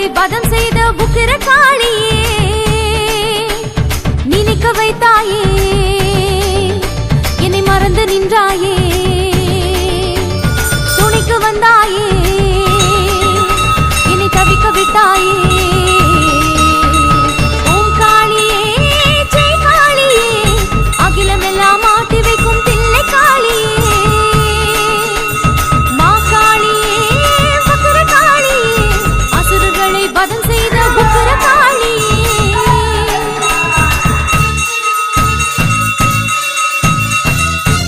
உங்களை வதம் செய்த உக்கிர காளியே நினைக்க வைத்தாயே என்னை மறந்து நின்றாயே துணிக்கு வந்தாயே என்னை தவிக்க விட்டாயே. పదం